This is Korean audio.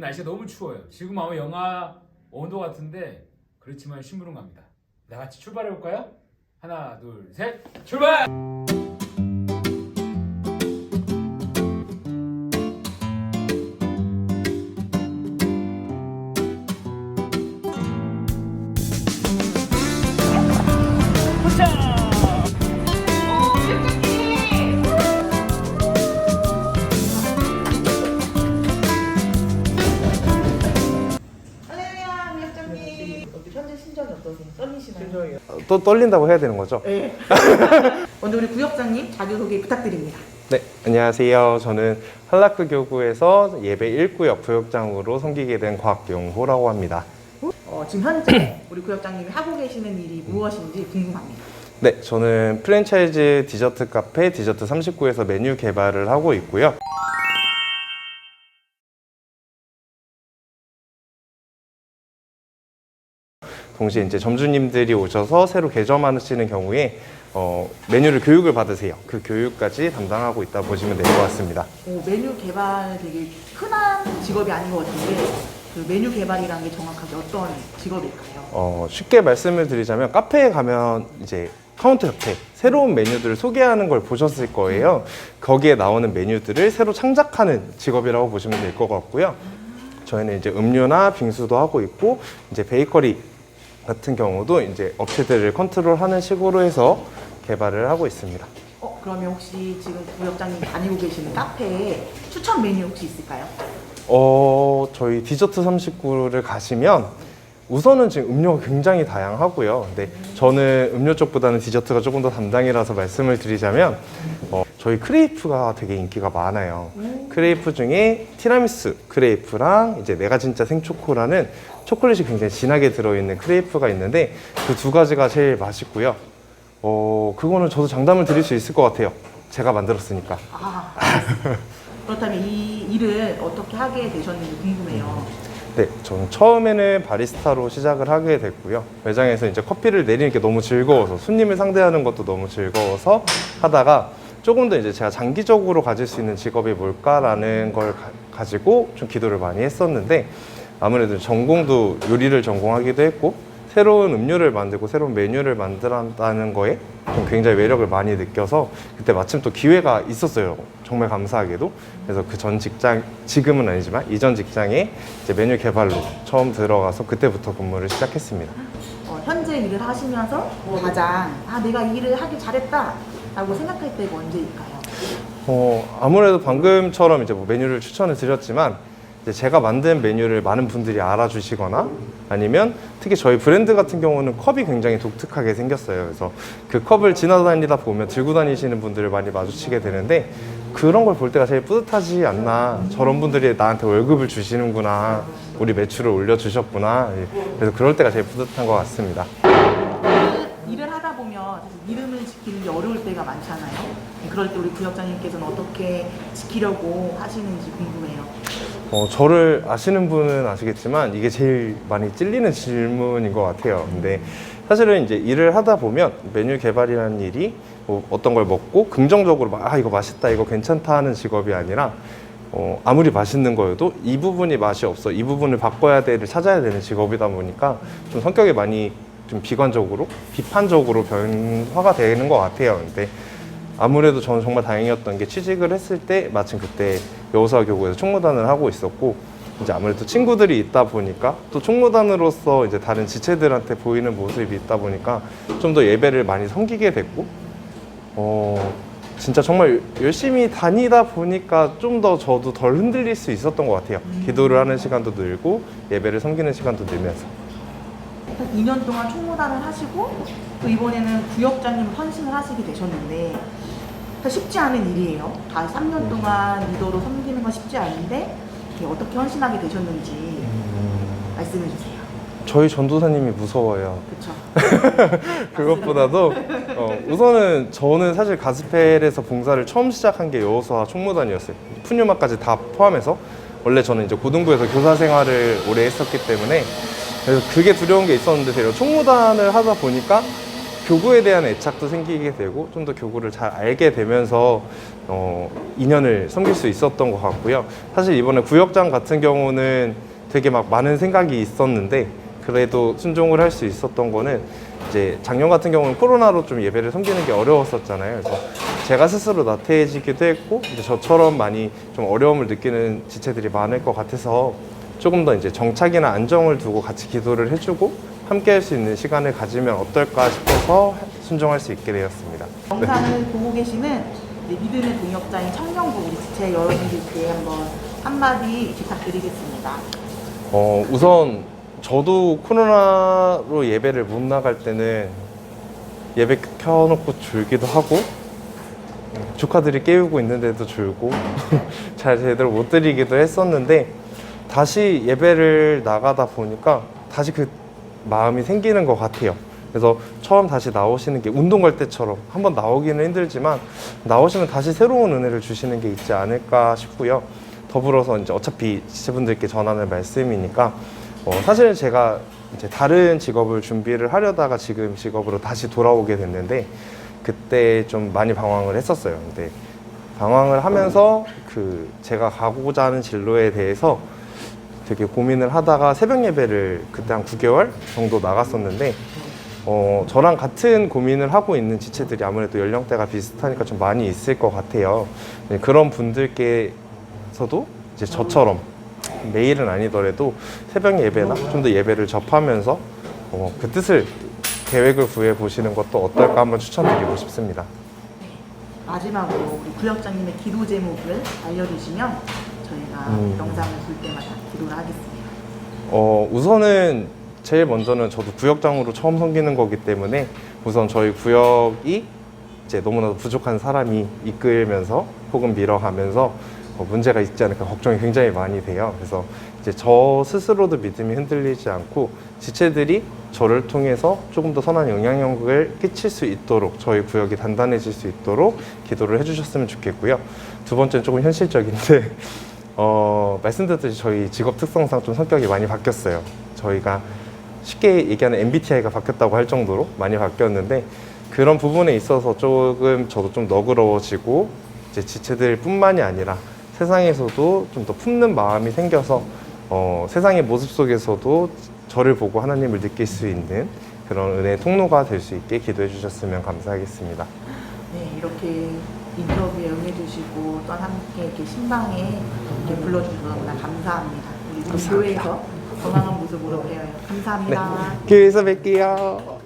날씨가 너무 추워요. 지금 아마 영하 온도 같은데 그렇지만 심부름 갑니다. 다 같이 출발해 볼까요? 하나, 둘, 셋, 출발! 떨리시나요? 또 떨린다고 해야 되는 거죠? 네. 먼저 우리 구역장님 자기소개 부탁드립니다. 네, 안녕하세요. 저는 한라크 교구에서 예배 1구역 부역장으로 섬기게 된 곽용호라고 합니다. 어, 지금 현재 우리 구역장님이 하고 계시는 일이 무엇인지 궁금합니다. 네, 저는 프랜차이즈 디저트 카페 디저트 39에서 메뉴 개발을 하고 있고요. 동시에 이제 점주님들이 오셔서 새로 개점하시는 경우에 어, 메뉴를 교육을 받으세요. 그 교육까지 담당하고 있다 보시면 될 것 같습니다. 오, 메뉴 개발 되게 흔한 직업이 아닌 것 같은데 그 메뉴 개발이라는 게 정확하게 어떤 직업일까요? 어, 쉽게 말씀을 드리자면 카페에 가면 이제 카운터 옆에 새로운 메뉴들을 소개하는 걸 보셨을 거예요. 거기에 나오는 메뉴들을 새로 창작하는 직업이라고 보시면 될 것 같고요. 저희는 이제 음료나 빙수도 하고 있고 이제 베이커리 같은 경우도 이제 업체들을 컨트롤하는 식으로 해서 개발을 하고 있습니다. 어, 그러면 혹시 지금 구역장님 다니고 계시는 카페에 추천 메뉴 혹시 있을까요? 어, 저희 디저트 39를 가시면 우선은 지금 음료가 굉장히 다양하고요. 근데 저는 음료 쪽보다는 디저트가 조금 더 담당이라서 말씀을 드리자면 어, 저희 크레이프가 되게 인기가 많아요. 크레이프 중에 티라미수 크레이프랑 이제 내가 진짜 생초코라는 초콜릿이 굉장히 진하게 들어있는 크레이프가 있는데 그 두 가지가 제일 맛있고요. 어, 그거는 저도 장담을 드릴 수 있을 것 같아요. 제가 만들었으니까. 아. 그렇다면 이 일을 어떻게 하게 되셨는지 궁금해요. 네, 저는 처음에는 바리스타로 시작을 하게 됐고요. 매장에서 이제 커피를 내리는 게 너무 즐거워서 손님을 상대하는 것도 너무 즐거워서 하다가 조금 더 이제 제가 장기적으로 가질 수 있는 직업이 뭘까라는 걸 가, 지고좀 기도를 많이 했었는데 아무래도 전공도 요리를 전공하기도 했고 새로운 음료를 만들고 새로운 메뉴를 만들었다는 거에 좀 굉장히 매력을 많이 느껴서 그때 마침 또 기회가 있었어요. 정말 감사하게도. 그래서 그 전 직장, 지금은 아니지만 이전 직장에 이제 메뉴 개발로 처음 들어가서 그때부터 근무를 시작했습니다. 어, 현재 일을 하시면서 가장 아 내가 이 일을 하길 잘했다 라고 생각할 때가 언제일까요? 어, 아무래도 방금처럼 이제 뭐 메뉴를 추천을 드렸지만 이제 제가 만든 메뉴를 많은 분들이 알아주시거나 아니면 특히 저희 브랜드 같은 경우는 컵이 굉장히 독특하게 생겼어요. 그래서 그 컵을 지나다니다 보면 들고 다니시는 분들을 많이 마주치게 되는데 그런 걸 볼 때가 제일 뿌듯하지 않나. 저런 분들이 나한테 월급을 주시는구나. 우리 매출을 올려주셨구나. 예. 그래서 그럴 때가 제일 뿌듯한 것 같습니다. 지키는 게 어려울 때가 많잖아요. 그럴 때 우리 구역장님께서는 어떻게 지키려고 하시는지 궁금해요. 어, 저를 아시는 분은 아시겠지만 이게 제일 많이 찔리는 질문인 것 같아요. 근데 사실은 이제 일을 하다 보면 메뉴 개발이라는 일이 뭐 어떤 걸 먹고 긍정적으로 막, 아, 이거 맛있다, 이거 괜찮다 하는 직업이 아니라 어, 아무리 맛있는 거여도 이 부분이 맛이 없어, 이 부분을 바꿔야 돼를 찾아야 되는 직업이다 보니까 좀 성격이 많이 좀 비관적으로, 비판적으로 변화가 되는 것 같아요. 근데 아무래도 저는 정말 다행이었던 게 취직을 했을 때 마침 그때 여호사 교구에서 총무단을 하고 있었고 이제 아무래도 친구들이 있다 보니까 또 총무단으로서 이제 다른 지체들한테 보이는 모습이 있다 보니까 좀 더 예배를 많이 섬기게 됐고 어 진짜 정말 열심히 다니다 보니까 좀 더 저도 덜 흔들릴 수 있었던 것 같아요. 기도를 하는 시간도 늘고 예배를 섬기는 시간도 늘면서. 2년 동안 총무단을 하시고 또 이번에는 구역장님 헌신을 하시게 되셨는데 사실 쉽지 않은 일이에요. 다 3년 동안 리더로 섬기는 건 쉽지 않은데 어떻게 헌신하게 되셨는지 말씀해 주세요. 저희 전도사님이 무서워요. 그렇죠. 그것보다도 어, 우선은 저는 사실 가스펠에서 봉사를 처음 시작한 게 여호수아 총무단이었어요. 푸뉴마까지 다 포함해서 원래 저는 이제 고등부에서 교사 생활을 오래 했었기 때문에 그래서 그게 두려운 게 있었는데 제가 총무단을 하다 보니까 교구에 대한 애착도 생기게 되고 좀 더 교구를 잘 알게 되면서 어, 2년을 섬길 수 있었던 것 같고요. 사실 이번에 구역장 같은 경우는 되게 막 많은 생각이 있었는데 그래도 순종을 할 수 있었던 거는 이제 작년 같은 경우는 코로나로 좀 예배를 섬기는 게 어려웠었잖아요. 그래서 제가 스스로 나태해지기도 했고 이제 저처럼 많이 좀 어려움을 느끼는 지체들이 많을 것 같아서 조금 더 이제 정착이나 안정을 두고 같이 기도를 해주고 함께 할 수 있는 시간을 가지면 어떨까 싶어서 순종할 수 있게 되었습니다. 영상을 보고 계시는 이제 믿음의 동역자인 청년부 우리 지체 여러분들께 한번 한마디 부탁드리겠습니다. 어, 우선 저도 코로나로 예배를 못 나갈 때는 예배 켜놓고 졸기도 하고 조카들이 깨우고 있는데도 졸고 잘 제대로 못 드리기도 했었는데 다시 예배를 나가다 보니까 다시 그 마음이 생기는 것 같아요. 그래서 처음 다시 나오시는 게 운동 갈 때처럼 한번 나오기는 힘들지만 나오시면 다시 새로운 은혜를 주시는 게 있지 않을까 싶고요. 더불어서 이제 어차피 지체분들께 전하는 말씀이니까 어, 사실 제가 이제 다른 직업을 준비를 하려다가 지금 직업으로 다시 돌아오게 됐는데 그때 좀 많이 방황을 했었어요. 근데 방황을 하면서 그 제가 가고자 하는 진로에 대해서 되게 고민을 하다가 새벽 예배를 그때 한 9개월 정도 나갔었는데 어, 저랑 같은 고민을 하고 있는 지체들이 아무래도 연령대가 비슷하니까 좀 많이 있을 것 같아요. 네, 그런 분들께서도 이제 저처럼 매일은 아니더라도 새벽 예배나 좀 더 예배를 접하면서 어, 그 뜻을 계획을 구해 보시는 것도 어떨까 한번 추천드리고 싶습니다. 마지막으로 우리 구역장님의 기도 제목을 알려주시면 저희가 음. 영상을 볼 때마다 기도를 하겠습니다. 어, 우선은 제일 먼저는 저도 구역장으로 처음 섬기는 거기 때문에 우선 저희 구역이 이제 너무나도 부족한 사람이 이끌면서 혹은 밀어가면서 어, 문제가 있지 않을까 걱정이 굉장히 많이 돼요. 그래서 이제 저 스스로도 믿음이 흔들리지 않고 지체들이 저를 통해서 조금 더 선한 영향력을 끼칠 수 있도록 저희 구역이 단단해질 수 있도록 기도를 해주셨으면 좋겠고요. 두 번째는 조금 현실적인데 어, 말씀드렸듯이 저희 직업 특성상 좀 성격이 많이 바뀌었어요. 저희가 쉽게 얘기하는 MBTI가 바뀌었다고 할 정도로 많이 바뀌었는데 그런 부분에 있어서 조금 저도 좀 너그러워지고 이제 지체들 뿐만이 아니라 세상에서도 좀 더 품는 마음이 생겨서 어, 세상의 모습 속에서도 저를 보고 하나님을 느낄 수 있는 그런 은혜의 통로가 될 수 있게 기도해 주셨으면 감사하겠습니다. 네, 이렇게 인터뷰에 응해주시고 또 함께 이렇게 신방에 이렇게 불러주셔서 너무나 감사합니다. 우리 교회에서 건강한 모습으로 배워요. 감사합니다. 교회에서 뵐게요.